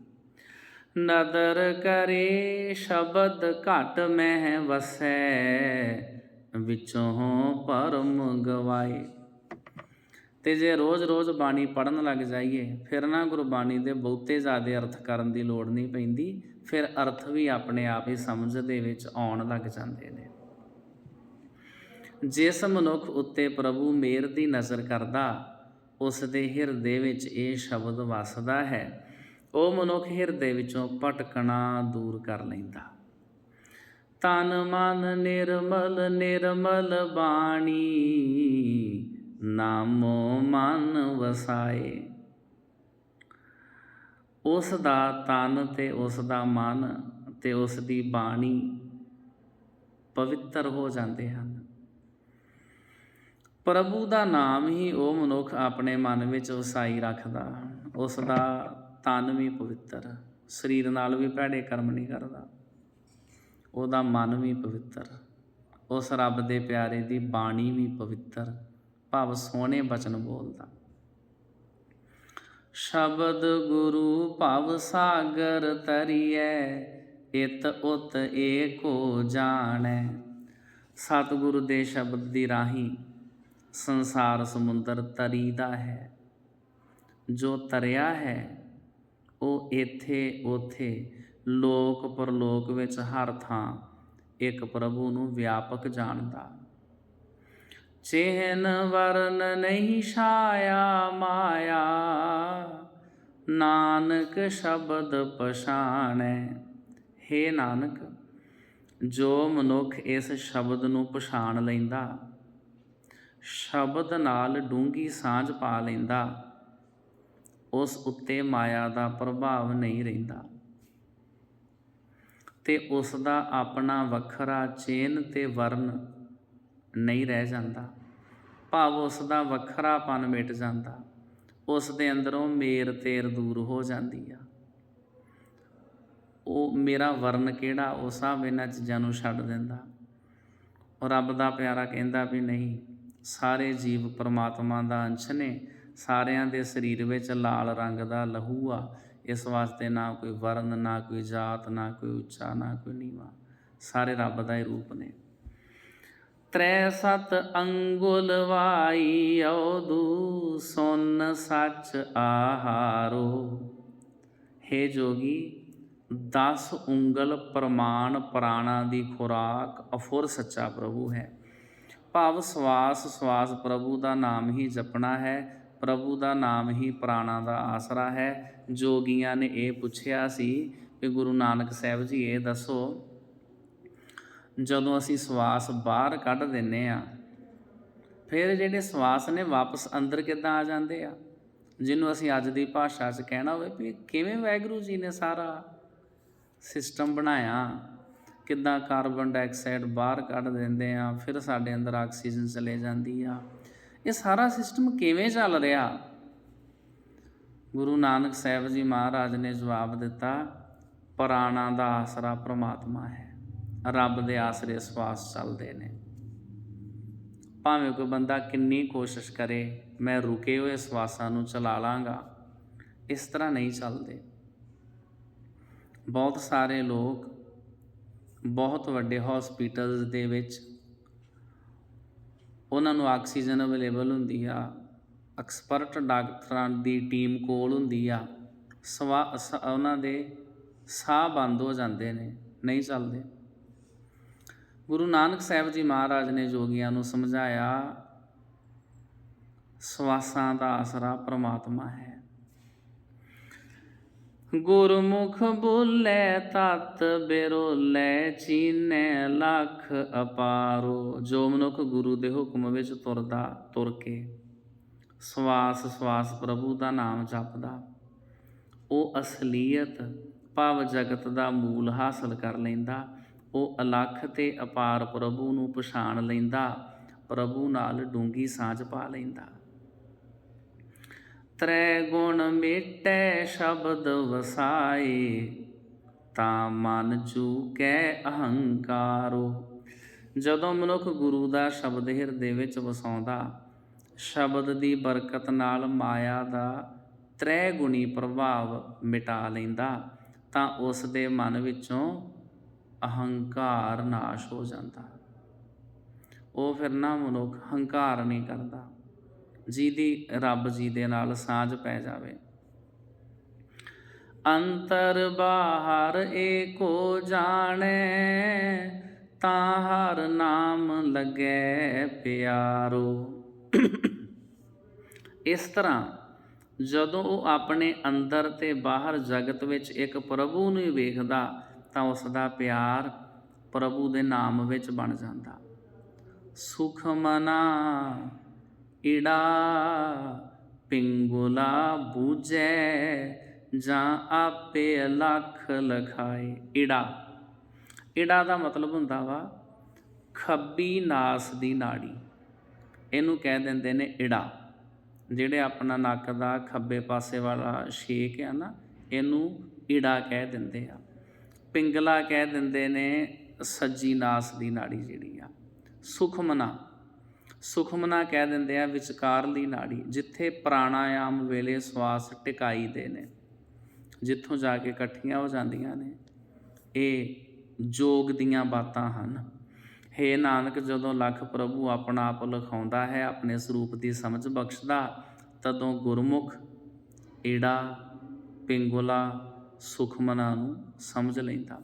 Speaker 1: ਨਦਰ ਕਰੇ ਸ਼ਬਦ ਘਟ ਮਹਿ ਵਸੈ, ਵਿੱਚੋਂ ਪਰਮ ਗਵਾਏ। ਤੇ ਜੇ ਰੋਜ਼-ਰੋਜ਼ ਬਾਣੀ ਪੜਨ ਲੱਗ ਜਾਈਏ, ਫਿਰ ਨਾ ਗੁਰਬਾਣੀ ਦੇ ਬਹੁਤੇ ਜ਼ਿਆਦਾ ਅਰਥ ਕਰਨ ਦੀ ਲੋੜ ਨਹੀਂ ਪੈਂਦੀ, ਫਿਰ ਅਰਥ ਵੀ ਆਪਣੇ ਆਪ ਹੀ ਸਮਝ ਦੇ ਵਿੱਚ ਆਉਣ ਲੱਗ ਜਾਂਦੇ ਨੇ। ਜਿਸ ਮਨੁੱਖ ਉੱਤੇ ਪ੍ਰਭੂ ਮੇਰ ਦੀ ਨਜ਼ਰ ਕਰਦਾ, ਉਸ ਦੇ ਹਿਰਦੇ ਵਿੱਚ ਇਹ ਸ਼ਬਦ ਵਸਦਾ ਹੈ, ਉਹ ਮਨੁੱਖ ਹਿਰਦੇ ਵਿੱਚੋਂ ਭਟਕਣਾ ਦੂਰ ਕਰ ਲੈਂਦਾ। ਤਨ ਮਨ ਨਿਰਮਲ ਨਿਰਮਲ ਬਾਣੀ ਨਾਮੋ ਮਨ ਵਸਾਏ। ਉਸ ਦਾ ਤਨ ਤੇ ਉਸ ਦਾ ਮਨ ਤੇ ਉਸ ਦੀ ਬਾਣੀ ਪਵਿੱਤਰ ਹੋ ਜਾਂਦੇ ਹਨ। ਪ੍ਰਭੂ ਦਾ ਨਾਮ ਹੀ ਉਹ ਮਨੁੱਖ ਆਪਣੇ ਮਨ ਵਿੱਚ ਵਸਾਈ ਰੱਖਦਾ। ਉਸ ਦਾ ਤਨ ਵੀ ਪਵਿੱਤਰ, ਸਰੀਰ ਨਾਲ ਵੀ ਭੈੜੇ ਕਰਮ ਨਹੀਂ ਕਰਦਾ। ਉਹਦਾ ਮਨ ਵੀ ਪਵਿੱਤਰ, ਉਸ ਰੱਬ ਦੇ ਪਿਆਰੇ ਦੀ ਬਾਣੀ ਵੀ ਪਵਿੱਤਰ ਭਾਵ ਸੋਹਣੇ ਬਚਨ ਬੋਲਦਾ। ਸ਼ਬਦ ਗੁਰੂ ਭਵ ਸਾਗਰ ਤਰੀਐ ਇਤ ਉਤ ਏਕੋ ਜਾਣੈ। ਸਤਿਗੁਰੂ ਦੇ ਸ਼ਬਦ ਦੀ ਰਾਹੀ ਸੰਸਾਰ ਸਮੁੰਦਰ ਤਰੀਦਾ ਹੈ। ਜੋ ਤਰਿਆ ਹੈ, ਉਹ ਇੱਥੇ ਉਥੇ ਲੋਕ ਪਰਲੋਕ ਵਿੱਚ ਹਰ ਥਾਂ ਇੱਕ ਪ੍ਰਭੂ ਨੂੰ ਵਿਆਪਕ ਜਾਣਦਾ। ਚਿਹਨ ਵਰਨ ਨਹੀਂ ਛਾਇਆ ਮਾਇਆ। ਨਾਨਕ ਸ਼ਬਦ ਪਛਾਣੈ। ਹੇ ਨਾਨਕ, ਜੋ ਮਨੁੱਖ ਇਸ ਸ਼ਬਦ ਨੂੰ ਪਛਾਣ ਲੈਂਦਾ, ਸ਼ਬਦ ਨਾਲ ਡੂੰਗੀ ਸਾਂਝ ਪਾ ਲੈਂਦਾ, ਉਸ ਉੱਤੇ ਮਾਇਆ ਦਾ ਪ੍ਰਭਾਵ ਨਹੀਂ ਰਹਿੰਦਾ। ਤੇ ਉਸ ਦਾ ਆਪਣਾ ਵੱਖਰਾ ਚੇਨ ਤੇ ਵਰਨ ਨਹੀਂ ਰਹਿ ਜਾਂਦਾ। ਭਾਵ ਉਸ ਦਾ ਵੱਖਰਾਪਨ ਮਿਟ ਜਾਂਦਾ। ਉਸ ਦੇ ਅੰਦਰੋਂ ਮੇਰ ਤੇਰ ਦੂਰ ਹੋ ਜਾਂਦੀ ਆ। ਉਹ ਮੇਰਾ ਵਰਨ ਕਿਹੜਾ, ਉਹ ਸਭ ਇਹਨਾਂ ਚੀਜ਼ਾਂ ਨੂੰ ਛੱਡ ਦਿੰਦਾ। ਔਰ ਰੱਬ ਦਾ ਪਿਆਰਾ ਕਹਿੰਦਾ ਵੀ ਨਹੀਂ, ਸਾਰੇ ਜੀਵ ਪਰਮਾਤਮਾ ਦਾ ਅੰਸ਼ ਨੇ, ਸਾਰਿਆਂ ਦੇ ਸਰੀਰ ਵਿੱਚ ਲਾਲ ਰੰਗ ਦਾ ਲਹੂ ਆ। ਇਸ ਵਾਸਤੇ ਨਾ ਕੋਈ ਵਰਨ ਨਾ ਕੋਈ ਜਾਤ, ਨਾ ਕੋਈ ਉੱਚਾ, ਨਾ ਕੋਈ ਨੀਵਾ। ਸਾਰੇ ਰੱਬ ਦਾ ਹੀ ਰੂਪ ਨੇ। ਤ੍ਰੈ ਸਤ ਅੰਗੁਲ ਵਾਈ ਔਦੂ ਸੁਨ ਸੱਚ ਆਹਾਰੋ। ਹੇ ਜੋਗੀ 10 ਉਂਗਲ ਪ੍ਰਮਾਣ ਪ੍ਰਾਣਾ ਦੀ ਖੁਰਾਕ ਅਫੁਰ ਸੱਚਾ ਪ੍ਰਭੂ ਹੈ। ਭਾਵ ਸਵਾਸ ਸਵਾਸ ਪ੍ਰਭੂ ਦਾ ਨਾਮ ਹੀ ਜਪਣਾ ਹੈ, ਪ੍ਰਭੂ ਦਾ ਨਾਮ ਹੀ ਪ੍ਰਾਣਾ ਦਾ ਆਸਰਾ ਹੈ। ਜੋਗੀਆਂ ਨੇ ਇਹ ਪੁੱਛਿਆ ਸੀ ਕਿ ਗੁਰੂ ਨਾਨਕ ਸਾਹਿਬ ਜੀ, ਇਹ ਦੱਸੋ ਜਦੋਂ ਅਸੀਂ ਸਵਾਸ ਬਾਹਰ ਕੱਢ ਦਿੰਨੇ ਆ, ਫਿਰ ਜਿਹੜੇ ਸਵਾਸ ਨੇ ਵਾਪਸ ਅੰਦਰ ਕਿੱਦਾਂ ਆ ਜਾਂਦੇ ਆ? ਜਿਹਨੂੰ ਅਸੀਂ ਅੱਜ ਦੀ ਭਾਸ਼ਾ 'ਚ ਕਹਿਣਾ ਹੋਵੇ ਵੀ ਕਿਵੇਂ ਵਾਹਿਗੁਰੂ ਜੀ ਨੇ ਸਾਰਾ ਸਿਸਟਮ ਬਣਾਇਆ? ਕਿੱਦਾਂ ਕਾਰਬਨ ਡਾਈਆਕਸਾਈਡ ਬਾਹਰ ਕੱਢ ਦਿੰਦੇ ਆ, ਫਿਰ ਸਾਡੇ ਅੰਦਰ ਆਕਸੀਜਨ ਚਲੇ ਜਾਂਦੀ ਆ? ਇਹ ਸਾਰਾ ਸਿਸਟਮ ਕਿਵੇਂ ਚੱਲ ਰਿਹਾ? ਗੁਰੂ ਨਾਨਕ ਸਾਹਿਬ ਜੀ ਮਹਾਰਾਜ ਨੇ ਜਵਾਬ ਦਿੱਤਾ, ਪ੍ਰਾਣਾ ਦਾ ਆਸਰਾ ਪ੍ਰਮਾਤਮਾ ਹੈ। ਰੱਬ ਦੇ ਆਸਰੇ ਸਵਾਸ ਚੱਲਦੇ ਨੇ। ਭਾਵੇਂ ਕੋਈ ਬੰਦਾ ਕਿੰਨੀ ਕੋਸ਼ਿਸ਼ ਕਰੇ, ਮੈਂ ਰੁਕੇ ਹੋਏ ਸਵਾਸਾਂ ਨੂੰ ਚਲਾ ਲਾਂਗਾ, ਇਸ ਤਰ੍ਹਾਂ ਨਹੀਂ ਚੱਲਦੇ। ਬਹੁਤ ਸਾਰੇ ਲੋਕ ਬਹੁਤ ਵੱਡੇ ਹਸਪੀਟਲਸ ਦੇ ਵਿੱਚ ਉਹਨਾਂ ਨੂੰ ਆਕਸੀਜਨ ਅਵੇਲੇਬਲ ਹੁੰਦੀ ਆ ਐਕਸਪਰਟ ਡਾਕਟਰਾਂ ਦੀ ਟੀਮ ਕੋਲ ਹੁੰਦੀ ਆ, ਸਵਾ, ਸ- ਉਹਨਾਂ ਦੇ ਸਾਹ ਬੰਦ ਹੋ ਜਾਂਦੇ ਨੇ, ਨਹੀਂ ਚੱਲਦੇ। ਗੁਰੂ ਨਾਨਕ ਸਾਹਿਬ ਜੀ ਮਹਾਰਾਜ ਨੇ ਜੋਗੀਆਂ ਨੂੰ ਸਮਝਾਇਆ, ਸਵਾਸਾਂ ਦਾ ਆਸਰਾ ਪ੍ਰਮਾਤਮਾ ਹੈ। ਗੁਰਮੁਖ ਬੋਲੇ ਤਤ ਬਿਰੋਲੇ, ਚੀਨੇ ਲੱਖ ਅਪਾਰੋ। ਜੋ ਮਨੁੱਖ ਗੁਰੂ ਦੇ ਹੁਕਮ ਵਿੱਚ ਤੁਰਦਾ, ਤੁਰ ਕੇ ਸਵਾਸ ਸਵਾਸ ਪ੍ਰਭੂ ਦਾ ਨਾਮ ਜਪਦਾ, ਉਹ ਅਸਲੀਅਤ, ਭਾਵ ਜਗਤ ਦਾ ਮੂਲ ਹਾਸਲ ਕਰ ਲੈਂਦਾ ਉਹ ਅਲਖ ਤੇ ਅਪਾਰ ਪ੍ਰਭੂ ਨੂੰ ਪਛਾਣ ਲੈਂਦਾ, ਪ੍ਰਭੂ ਨਾਲ ਡੂੰਗੀ ਸਾਂਝ ਪਾ ਲੈਂਦਾ। ਤ੍ਰੈ ਗੁਣ ਮੇਟੈ ਸ਼ਬਦ ਵਸਾਏ, ਤਾਂ ਮਨ ਚੂਕੈ ਅਹੰਕਾਰੋ। ਜਦੋਂ ਮਨੁੱਖ ਗੁਰੂ ਦਾ ਸ਼ਬਦ ਹਿਰਦੇ ਵਿੱਚ ਵਸਾਉਂਦਾ, ਸ਼ਬਦ ਦੀ ਬਰਕਤ ਨਾਲ ਮਾਇਆ ਦਾ ਤ੍ਰੈ ਗੁਣੀ ਪ੍ਰਭਾਵ ਮਿਟਾ ਲੈਂਦਾ, ਤਾਂ ਉਸ ਦੇ ਮਨ ਵਿੱਚੋਂ ਅਹੰਕਾਰ ਨਾਸ਼ ਹੋ ਜਾਂਦਾ। ਉਹ ਫਿਰ ਨਾ ਮਨੁੱਖ ਹੰਕਾਰ ਨਹੀਂ ਕਰਦਾ। ਜਿਹਦੀ ਰੱਬ ਜੀ ਦੇ ਨਾਲ ਸਾਂਝ ਪੈ ਜਾਵੇ। ਅੰਤਰ ਬਾਹਰ ਏਕੋ ਜਾਣੈ, ਤਾਂ ਹਰ ਨਾਮ ਲੱਗੈ ਪਿਆਰੋ। ਇਸ ਤਰ੍ਹਾਂ ਜਦੋਂ ਉਹ ਆਪਣੇ ਅੰਦਰ ਤੇ ਬਾਹਰ ਜਗਤ ਵਿੱਚ ਇੱਕ ਪ੍ਰਭੂ ਨੂੰ ਵੇਖਦਾ ਤਾਂ ਉਸ ਦਾ ਪਿਆਰ ਪ੍ਰਭੂ ਦੇ ਨਾਮ ਵਿੱਚ ਬਣ ਜਾਂਦਾ। ਸੁਖ ਮਨਾ ਇੜਾ ਪਿੰਗੁਲਾ ਬੂਝੈ, ਜਾਂ ਆਪੇ ਲੱਖ ਲਖਾਏ। ਇੜਾ ਇੜਾ ਦਾ ਮਤਲਬ ਹੁੰਦਾ ਵਾ ਖੱਬੀ ਨਾਸ ਦੀ ਨਾੜੀ। ਇਹਨੂੰ ਕਹਿ ਦਿੰਦੇ ਨੇ ਇੜਾ ਜਿਹੜੇ ਆਪਣਾ ਨੱਕ ਦਾ ਖੱਬੇ ਪਾਸੇ ਵਾਲਾ ਛੇਕ ਆ ਨਾ, ਇਹਨੂੰ ਇੜਾ ਕਹਿ ਦਿੰਦੇ ਆ। ਪਿੰਗਲਾ ਕਹਿ ਦਿੰਦੇ ਨੇ ਸੱਜੀ ਨਾਸ ਦੀ ਨਾੜੀ ਜਿਹੜੀ ਆ, ਸੁਖਮਨਾ। ਸੁਖਮਨਾ ਕਹਿ ਦਿੰਦੇ ਆ ਵਿਚਕਾਰਲੀ ਨਾੜੀ, ਜਿੱਥੇ ਪ੍ਰਾਣਾਯਾਮ ਵੇਲੇ ਸਵਾਸ ਟਿਕਾਈ ਦੇ ਨੇ। ਜਿੱਥੋਂ ਜਾ ਕੇ ਇਕੱਠੀਆਂ ਹੋ ਜਾਂਦੀਆਂ ਨੇ। ਇਹ ਜੋਗ ਦੀਆਂ ਬਾਤਾਂ ਹਨ। ਹੇ ਨਾਨਕ, ਜਦੋਂ ਲਖ ਪ੍ਰਭੂ ਆਪਣਾ ਆਪ ਲਿਖਾਉਂਦਾ ਹੈ, ਆਪਣੇ ਸਰੂਪ ਦੀ ਸਮਝ ਬਖਸ਼ਦਾ, ਤਦੋਂ ਗੁਰਮੁਖ ਈੜਾ ਪਿੰਗੁਲਾ ਸੁਖਮਨਾ ਨੂੰ ਸਮਝ ਲੈਂਦਾ।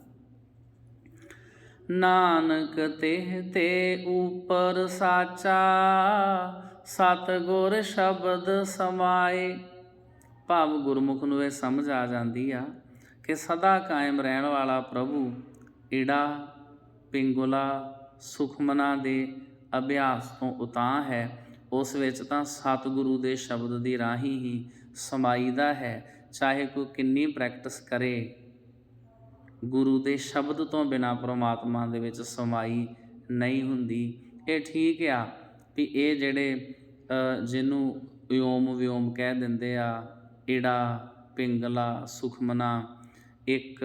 Speaker 1: ਨਾਨਕ ਤੇ ਤੇ ਉਪਰ ਸਾਚਾ, ਸਤਗੁਰ ਸ਼ਬਦ ਸਮਾਏ। ਭਾਵ ਗੁਰਮੁਖ ਨੂੰ ਇਹ ਸਮਝ ਆ ਜਾਂਦੀ ਆ ਕਿ ਸਦਾ ਕਾਇਮ ਰਹਿਣ ਵਾਲਾ ਪ੍ਰਭੂ ਈੜਾ, ਪਿੰਗੁਲਾ, ਸੁਖਮਨਾ ਦੇ ਅਭਿਆਸ ਤੋਂ ਉਤਾਂ ਹੈ। ਉਸ ਵਿੱਚ ਤਾਂ ਸਤਿਗੁਰੂ ਦੇ ਸ਼ਬਦ ਦੀ ਰਾਹੀਂ ਹੀ ਸਮਾਈ ਦਾ ਹੈ। ਚਾਹੇ ਕੋਈ ਕਿੰਨੀ ਪ੍ਰੈਕਟਿਸ ਕਰੇ, ਗੁਰੂ ਦੇ ਸ਼ਬਦ ਤੋਂ ਬਿਨਾ ਪ੍ਰਮਾਤਮਾ ਦੇ ਵਿੱਚ ਸਮਾਈ ਨਹੀਂ ਹੁੰਦੀ। ਇਹ ਠੀਕ ਆ ਵੀ ਇਹ ਜਿਹੜੇ ਜਿਹਨੂੰ ਵਿਓਮ ਵਿਓਮ ਕਹਿ ਦਿੰਦੇ ਆ, ਈੜਾ, ਪਿੰਗਲਾ, ਸੁਖਮਨਾ, ਇੱਕ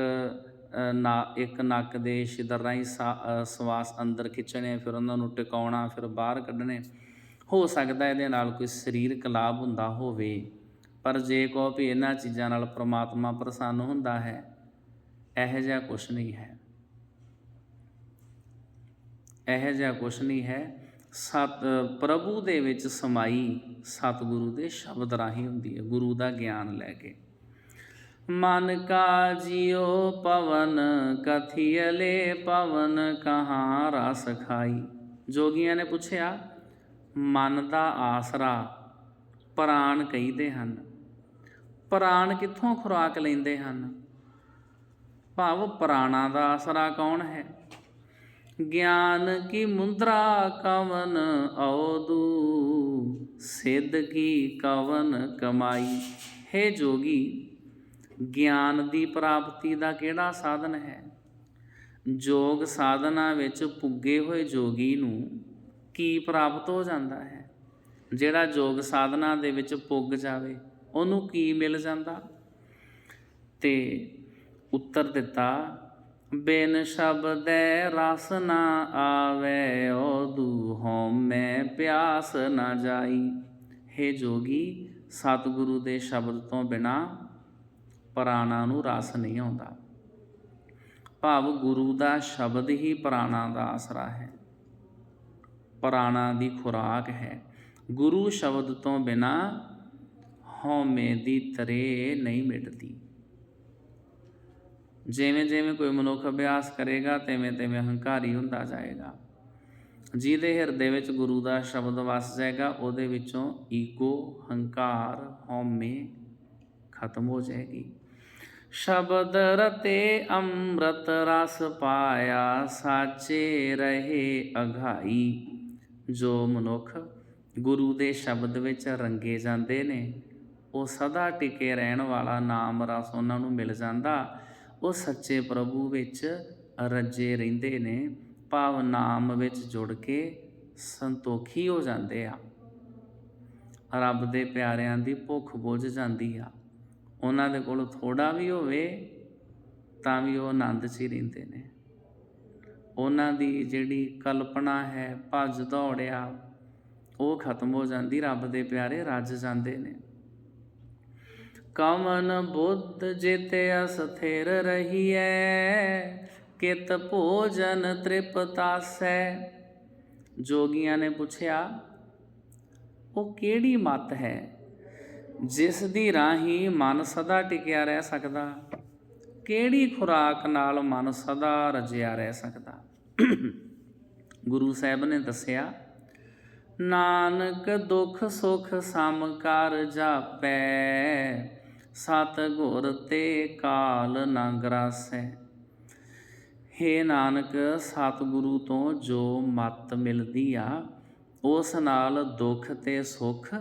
Speaker 1: ਨਾ, ਇੱਕ ਨੱਕ ਦੇ ਛਿਦਰ ਰਾਹੀਂ ਸਾ- ਸਵਾਸ ਅੰਦਰ ਖਿੱਚਣੇ, ਫਿਰ ਉਹਨਾਂ ਨੂੰ ਟਿਕਾਉਣਾ, ਫਿਰ ਬਾਹਰ ਕੱਢਣੇ, ਹੋ ਸਕਦਾ ਇਹਦੇ ਨਾਲ ਕੋਈ ਸਰੀਰਕ ਲਾਭ ਹੁੰਦਾ ਹੋਵੇ। ਪਰ ਜੇ ਕਹੋ ਵੀ ਇਹਨਾਂ ਚੀਜ਼ਾਂ ਨਾਲ ਪ੍ਰਮਾਤਮਾ ਪ੍ਰਸੰਨ ਹੁੰਦਾ ਹੈ, ਇਹੋ ਜਿਹਾ ਕੁਛ ਨਹੀਂ ਹੈ। ਇਹੋ ਜਿਹਾ ਕੁਛ ਨਹੀਂ ਹੈ। ਸਤ, ਪ੍ਰਭੂ ਦੇ ਵਿੱਚ ਸਮਾਈ ਸਤਿਗੁਰੂ ਦੇ ਸ਼ਬਦ ਰਾਹੀਂ ਹੁੰਦੀ ਹੈ, ਗੁਰੂ ਦਾ ਗਿਆਨ ਲੈ ਕੇ। ਮਨ ਕਾ ਜਿਉ ਪਵਨ ਕਥਿਅਲੇ ਪਵਨ, ਕਹਾਂ ਰਸ ਖਾਈ। ਜੋਗੀਆਂ ਨੇ ਪੁੱਛਿਆ, ਮਨ ਦਾ ਆਸਰਾ ਪ੍ਰਾਣ ਕਹਿੰਦੇ ਹਨ। ਪ੍ਰਾਣ ਕਿੱਥੋਂ ਖੁਰਾਕ ਲੈਂਦੇ ਹਨ? ਭਾਵ ਪ੍ਰਾਣਾ ਦਾ ਆਸਰਾ ਕੌਣ ਹੈ? ਗਿਆਨ ਕੀ ਮੁੰਦਰਾ ਕਵਨ ਔਦੂ? ਸਿੱਧ ਕੀ ਕਵਨ ਕਮਾਈ? ਹੈ ਜੋਗੀ, ਗਿਆਨ ਦੀ ਪ੍ਰਾਪਤੀ ਦਾ ਕਿਹੜਾ ਸਾਧਨ ਹੈ? ਜੋਗ ਸਾਧਨਾ ਵਿੱਚ ਪੁੱਗੇ ਹੋਏ ਜੋਗੀ ਨੂੰ ਕੀ ਪ੍ਰਾਪਤ ਹੋ ਜਾਂਦਾ ਹੈ? ਜਿਹੜਾ ਜੋਗ ਸਾਧਨਾ ਦੇ ਵਿੱਚ ਪੁੱਗ ਜਾਵੇ ਉਹਨੂੰ ਕੀ ਮਿਲ ਜਾਂਦਾ? ਤੇ ਉੱਤਰ ਦਿੱਤਾ, ਬਿਨ ਸ਼ਬਦੈ ਰਸ ਨਾ ਆਵੇ ਓਦੂ ਹਉਮੈ ਪਿਆਸ ਨਾ ਜਾਈ। हे ਜੋਗੀ, ਸਤਿਗੁਰੂ ਦੇ ਸ਼ਬਦ ਤੋਂ ਬਿਨਾ ਪ੍ਰਾਣਾ ਨੂੰ ਰਸ ਨਹੀਂ ਆਉਂਦਾ। ਭਾਵ ਗੁਰੂ ਦਾ ਸ਼ਬਦ ਹੀ ਪ੍ਰਾਣਾ ਦਾ ਆਸਰਾ ਹੈ। ਪ੍ਰਾਣਾ ਦੀ ਖੁਰਾਕ ਹੈ। ਗੁਰੂ ਸ਼ਬਦ ਤੋਂ ਬਿਨਾ ਹਉਮੈ ਦੀ ਤਰੇ ਨਹੀਂ ਮਿਟਦੀ। ਜਿਵੇਂ ਜਿਵੇਂ ਕੋਈ ਮਨੁੱਖ ਅਭਿਆਸ ਕਰੇਗਾ, ਤਿਵੇਂ ਤਿਵੇਂ ਹੰਕਾਰੀ ਹੁੰਦਾ ਜਾਏਗਾ। ਜਿਹਦੇ ਹਿਰਦੇ ਵਿੱਚ ਗੁਰੂ ਦਾ ਸ਼ਬਦ ਵਸ ਜਾਏਗਾ, ਉਹਦੇ ਵਿੱਚੋਂ ਈਗੋ, ਹੰਕਾਰ, ਹਉਮੈ ਖਤਮ ਹੋ ਜਾਏਗੀ। ਸ਼ਬਦ ਰਤੇ ਅੰਮ੍ਰਿਤ ਰਸ ਪਾਇਆ, ਸਾਚੇ ਰਹੇ ਅਘਾਈ ਜੋ ਮਨੁੱਖ ਗੁਰੂ ਦੇ ਸ਼ਬਦ ਵਿੱਚ ਰੰਗੇ ਜਾਂਦੇ ਨੇ ਉਹ ਸਦਾ ਟਿਕੇ ਰਹਿਣ ਵਾਲਾ ਨਾਮ ਰਸ ਉਹਨਾਂ ਨੂੰ ਮਿਲ ਜਾਂਦਾ। ਉਹ ਸੱਚੇ ਪ੍ਰਭੂ ਵਿੱਚ ਰੱਜੇ ਰਹਿੰਦੇ ਨੇ, ਭਾਵ ਨਾਮ ਵਿੱਚ ਜੁੜ ਕੇ ਸੰਤੋਖੀ ਹੋ ਜਾਂਦੇ ਆ। ਰੱਬ ਦੇ ਪਿਆਰਿਆਂ ਦੀ ਭੁੱਖ ਬੁੱਝ ਜਾਂਦੀ ਆ। ਉਹਨਾਂ ਦੇ ਕੋਲ ਥੋੜਾ ਵੀ ਹੋਵੇ ਤਾਂ ਵੀ ਉਹ ਆਨੰਦ 'ਚ ਹੀ ਰਹਿੰਦੇ ਨੇ। ਉਹਨਾਂ ਦੀ ਜਿਹੜੀ ਕਲਪਨਾ ਹੈ, ਭੱਜ ਦੌੜਿਆ ਉਹ ਖਤਮ ਹੋ ਜਾਂਦੀ, ਰੱਬ ਦੇ ਪਿਆਰੇ ਰੱਜ ਜਾਂਦੇ ਨੇ। ਕਮਨ ਬੁੱਧ ਜਿਤੇ ਅਸਥਿਰ ਰਹੀਐ, ਕਿਤ ਭੋਜਨ ਤ੍ਰਿਪਤਾਸੈ। ਜੋਗੀਆਂ ਨੇ ਪੁੱਛਿਆ, ਉਹ ਕਿਹੜੀ ਮਤ ਹੈ ਜਿਸ ਦੀ ਰਾਹੀਂ ਮਨ ਸਦਾ ਟਿਕਿਆ ਰਹਿ ਸਕਦਾ? ਕਿਹੜੀ ਖੁਰਾਕ ਨਾਲ ਮਨ ਸਦਾ ਰਜਿਆ ਰਹਿ ਸਕਦਾ? ਗੁਰੂ ਸਾਹਿਬ ਨੇ ਦੱਸਿਆ, ਨਾਨਕ ਦੁਖ ਸੁਖ ਸਮ ਕਰ ਜਾਪੈ ਸਤਿਗੁਰ ਤੇ ਕਾਲ ਨਾ ਗਰਾਸੈ। ਹੇ ਨਾਨਕ, ਸਤਿਗੁਰੂ ਤੋਂ ਜੋ ਮਤ ਮਿਲਦੀ ਆ, ਉਸ ਨਾਲ ਦੁੱਖ ਤੇ ਸੁੱਖ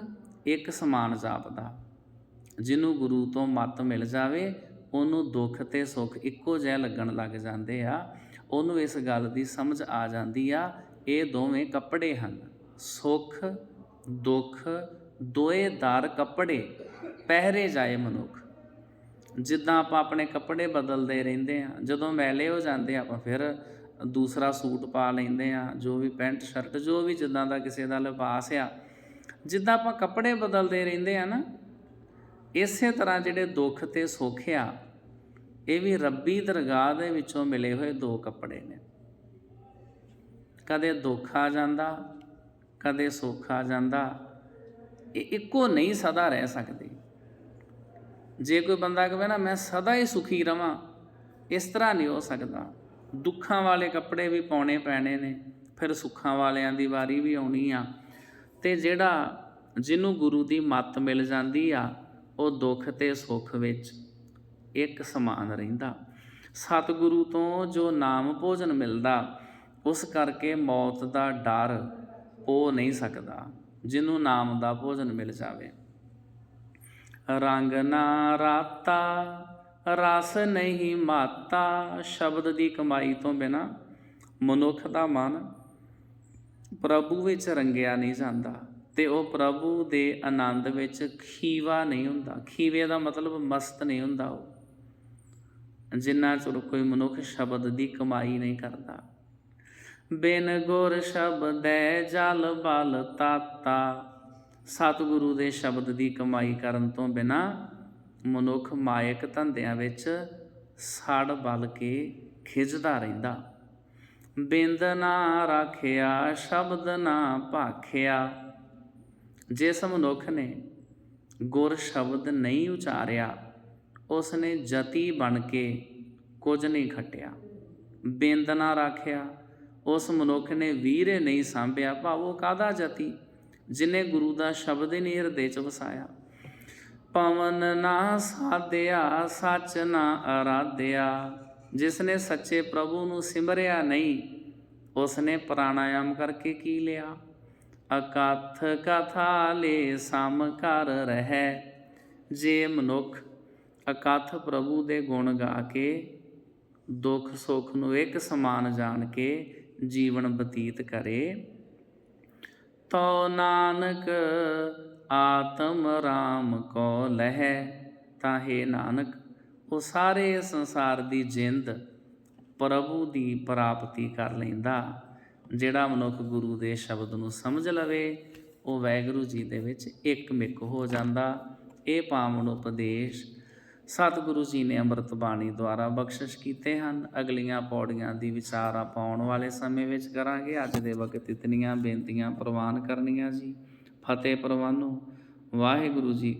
Speaker 1: ਇੱਕ ਸਮਾਨ ਜਾਪਦਾ। ਜਿਹਨੂੰ ਗੁਰੂ ਤੋਂ ਮਤ ਮਿਲ ਜਾਵੇ, ਉਹਨੂੰ ਦੁੱਖ ਤੇ ਸੁੱਖ ਇੱਕੋ ਜਿਹਾ ਲੱਗਣ ਲੱਗ ਜਾਂਦੇ ਆ। ਉਹਨੂੰ ਇਸ ਗੱਲ ਦੀ ਸਮਝ ਆ ਜਾਂਦੀ ਆ, ਇਹ ਦੋਵੇਂ ਕੱਪੜੇ ਹਨ। ਸੁੱਖ, ਦੁੱਖ, ਦੋਏ ਦਰ ਕੱਪੜੇ। ਪਹਿਰੇ ਜਾਏ ਮਨੁੱਖ। ਜਿੱਦਾਂ ਆਪਾਂ ਆਪਣੇ ਕੱਪੜੇ ਬਦਲਦੇ ਰਹਿੰਦੇ ਆ ਜਦੋਂ ਮੈਲੇ ਹੋ ਜਾਂਦੇ ਆਪਾਂ ਫਿਰ ਦੂਸਰਾ ਸੂਟ ਪਾ ਲੈਂਦੇ ਆ ਜੋ ਵੀ ਪੈਂਟ, ਸ਼ਰਟ, ਜੋ ਵੀ ਜਿੱਦਾਂ ਦਾ ਕਿਸੇ ਦਾ ਲਿਬਾਸ ਆ। ਜਿੱਦਾਂ ਆਪਾਂ ਕੱਪੜੇ ਬਦਲਦੇ ਰਹਿੰਦੇ ਆ ਨਾ, ਇਸੇ ਤਰ੍ਹਾਂ ਜਿਹੜੇ ਦੁੱਖ ਤੇ ਸੁੱਖ ਆ, ਇਹ ਵੀ ਰੱਬੀ ਦਰਗਾਹ ਦੇ ਵਿੱਚੋਂ ਮਿਲੇ ਹੋਏ ਦੋ ਕੱਪੜੇ ਨੇ। ਕਦੇ ਦੁੱਖ ਆ ਜਾਂਦਾ, ਕਦੇ ਸੁੱਖ ਆ ਜਾਂਦਾ, ਇਹ ਇੱਕੋ ਨਹੀਂ ਸਦਾ ਰਹਿ ਸਕਦੀ। ਜੇ ਕੋਈ ਬੰਦਾ ਕਹੇ ਨਾ, ਮੈਂ ਸਦਾ ਹੀ ਸੁਖੀ ਰਵਾਂ, ਇਸ ਤਰ੍ਹਾਂ ਨਹੀਂ ਹੋ ਸਕਦਾ। ਦੁੱਖਾਂ ਵਾਲੇ ਕੱਪੜੇ ਵੀ ਪਾਉਣੇ ਪੈਣੇ ਨੇ, ਫਿਰ ਸੁੱਖਾਂ ਵਾਲਿਆਂ ਦੀ ਵਾਰੀ ਵੀ ਆਉਣੀ ਆ। ਤੇ ਜਿਹੜਾ ਜਿਹਨੂੰ ਗੁਰੂ ਦੀ ਮੱਤ ਮਿਲ ਜਾਂਦੀ ਆ, ਉਹ ਦੁੱਖ ਤੇ ਸੁੱਖ ਵਿੱਚ ਇੱਕ ਸਮਾਨ ਰਹਿੰਦਾ। ਸਤਿਗੁਰੂ ਤੋਂ ਜੋ ਨਾਮ ਭੋਜਨ ਮਿਲਦਾ, ਉਸ ਕਰਕੇ ਮੌਤ ਦਾ ਡਰ ਉਹ ਨਹੀਂ ਸਕਦਾ, ਜਿਹਨੂੰ ਨਾਮ ਦਾ ਭੋਜਨ ਮਿਲ ਜਾਵੇ। ਰੰਗ ਨਾ ਰਾਤਾ, ਰਸ ਨਹੀਂ ਮਾਤਾ, ਸ਼ਬਦ ਦੀ ਕਮਾਈ ਤੋਂ ਬਿਨਾ ਮਨੁੱਖ ਦਾ ਮਨ ਪ੍ਰਭੂ ਵਿੱਚ ਰੰਗਿਆ ਨਹੀਂ ਜਾਂਦਾ ਤੇ ਉਹ ਪ੍ਰਭੂ ਦੇ ਆਨੰਦ ਵਿੱਚ ਖੀਵਾ ਨਹੀਂ ਹੁੰਦਾ। ਖੀਵੇ ਦਾ ਮਤਲਬ ਮਸਤ ਨਹੀਂ ਹੁੰਦਾ ਉਹ। ਜਿੰਨਾ ਚਿਰ ਕੋਈ ਮਨੁੱਖ ਸ਼ਬਦ ਦੀ ਕਮਾਈ ਨਹੀਂ ਕਰਦਾ। ਬਿਨ ਗੁਰ ਸ਼ਬਦੈ ਜਲ ਬਲ ਤਾਤਾ ਸਤਿਗੁਰੂ ਦੇ ਸ਼ਬਦ ਦੀ ਕਮਾਈ ਕਰਨ ਤੋਂ ਬਿਨਾ ਮਨੁੱਖ ਮਾਇਕ ਧੰਦਿਆਂ ਵਿੱਚ ਸੜ ਬਲ ਕੇ ਖਿੱਚਦਾ ਰਹਿੰਦਾ। ਬਿੰਦ ਨਾ ਰੱਖਿਆ, ਸ਼ਬਦ ਨਾ ਭਾਖਿਆ। ਜਿਸ ਮਨੁੱਖ ਨੇ ਗੁਰ ਸ਼ਬਦ ਨਹੀਂ ਉਚਾਰਿਆ ਉਸ ਨੇ ਜਤੀ ਬਣ ਕੇ ਕੁਝ ਨਹੀਂ ਖਟਿਆ। ਬਿੰਦ ਨਾ ਰੱਖਿਆ, ਉਸ ਮਨੁੱਖ ਨੇ ਵੀਰੇ ਨਹੀਂ ਸਾਂਭਿਆ, ਭਾਵੋ ਕਾਦਾ ਜਤੀ? ਜਿਨੇ ਗੁਰੂ ਦਾ ਸ਼ਬਦ ਹੀ ਨਹੀਂ ਹਿਰਦੇ ਚ ਵਸਾਇਆ। ਪਵਨ ਨਾ ਸਾਧਿਆ, ਸੱਚ ਨਾ ਅਰਾਧਿਆ। ਜਿਸ ਨੇ ਸੱਚੇ ਪ੍ਰਭੂ ਨੂੰ ਸਿਮਰਿਆ ਨਹੀਂ ਉਸ ਨੇ ਪ੍ਰਾਣਾਯਾਮ ਕਰਕੇ ਕੀ ਲਿਆ? ਅਕਥ ਕਥਾ ਲੇ ਸਮ ਕਰ ਰਹਿ। ਜੇ ਮਨੁੱਖ ਅਕਥ ਪ੍ਰਭੂ ਦੇ ਗੁਣ ਗਾ ਕੇ, ਦੁੱਖ ਸੁੱਖ ਨੂੰ ਇੱਕ ਸਮਾਨ ਜਾਣ ਕੇ ਜੀਵਨ ਬਤੀਤ ਕਰੇ ਤੋ ਨਾਨਕ ਆਤਮ ਰਾਮ ਕੋ ਲਹਿ ਤਾਂ ਹੈ ਨਾਨਕ ਉਹ ਸਾਰੇ ਸੰਸਾਰ ਦੀ ਜਿੰਦ ਪ੍ਰਭੂ ਦੀ ਪ੍ਰਾਪਤੀ ਕਰ ਲੈਂਦਾ, ਜਿਹੜਾ ਮਨੁੱਖ ਗੁਰੂ ਦੇ ਸ਼ਬਦ ਨੂੰ ਸਮਝ ਲਵੇ, ਉਹ ਵੈਗੁਰੂ ਜੀ ਦੇ ਵਿੱਚ ਇੱਕ ਮਿੱਕ ਹੋ ਜਾਂਦਾ। ਇਹ ਪਾਵਨ ਉਪਦੇਸ਼ ਸਤਿਗੁਰੂ ਜੀ ਨੇ ਅੰਮ੍ਰਿਤ ਬਾਣੀ ਦੁਆਰਾ ਬਖਸ਼ਿਸ਼ ਕੀਤੇ ਹਨ। ਅਗਲੀਆਂ ਪੌੜੀਆਂ ਦੀ ਵਿਚਾਰ ਆਪਾਂ ਆਉਣ ਵਾਲੇ ਸਮੇਂ ਵਿੱਚ ਕਰਾਂਗੇ। ਅੱਜ ਦੇ ਵਕਤ ਇਤਨੀਆਂ ਬੇਨਤੀਆਂ ਪ੍ਰਵਾਨ ਕਰਨੀਆਂ ਜੀ। ਫਤਿਹ ਪ੍ਰਵਾਨੋ। ਵਾਹਿਗੁਰੂ ਜੀ